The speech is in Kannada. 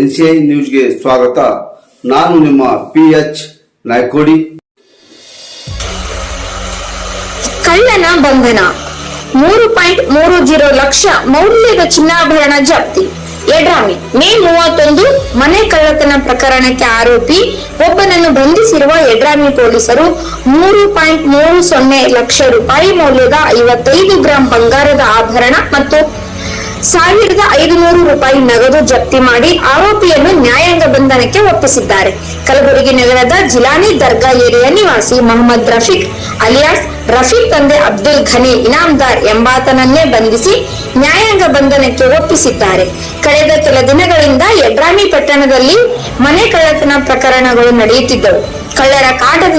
ಎನ್ಸಿಐ ನ್ಯೂಸ್ಗೆ ಸ್ವಾಗತ. ನಾನು ನಿಮ್ಮ ಪಿ ಎಚ್ ನಾಯ್ಕೋಡಿ. ಕಳ್ಳನ ಬಂಧನ. ಮೂರು ಪಾಯಿಂಟ್ ಮೂರು ಜೀರೋ ಲಕ್ಷ ಮೌಲ್ಯದ ಚಿನ್ನಾಭರಣ ಜಪ್ತಿ. ಯಡ್ರಾಮಿ ಮೇ ಮೂವತ್ತೊಂದು, ಮನೆ ಕಳ್ಳತನ ಪ್ರಕರಣಕ್ಕೆ ಆರೋಪಿ ಒಬ್ಬನನ್ನು ಬಂಧಿಸಿರುವ ಯಡ್ರಾಮಿ ಪೊಲೀಸರು ಮೂರು ಪಾಯಿಂಟ್ ಮೂರು ಸೊನ್ನೆ ಲಕ್ಷ ರೂಪಾಯಿ ಮೌಲ್ಯದ ಐವತ್ತೈದು ಗ್ರಾಂ ಬಂಗಾರದ ಆಭರಣ ಮತ್ತು ಸಾವಿರದ ಐದುನೂರು ರೂಪಾಯಿ ನಗದು ಜಪ್ತಿ ಮಾಡಿ ಆರೋಪಿಯನ್ನು ನ್ಯಾಯಾಂಗ ಬಂಧನಕ್ಕೆ ಒಪ್ಪಿಸಿದ್ದಾರೆ. ಕಲಬುರಗಿ ನಗರದ ಜಿಲಾನಿ ದರ್ಗಾ ಏರಿಯಾ ನಿವಾಸಿ ಮೊಹಮ್ಮದ್ ರಫೀಕ್ ಅಲಿಯಾಸ್ ರಫೀಕ್ ತಂದೆ ಅಬ್ದುಲ್ ಘನಿ ಇನಾಮ್ದಾರ್ ಎಂಬಾತನನ್ನೇ ಬಂಧಿಸಿ ನ್ಯಾಯಾಂಗ ಬಂಧನಕ್ಕೆ ಒಪ್ಪಿಸಿದ್ದಾರೆ. ಕಳೆದ ಕೆಲ ದಿನಗಳಿಂದ ಯಡ್ರಾಮಿ ಪಟ್ಟಣದಲ್ಲಿ ಮನೆ ಕಳ್ಳತನ ಪ್ರಕರಣಗಳು ನಡೆಯುತ್ತಿದ್ದವು. ಕಳ್ಳರ ಕಾಟದ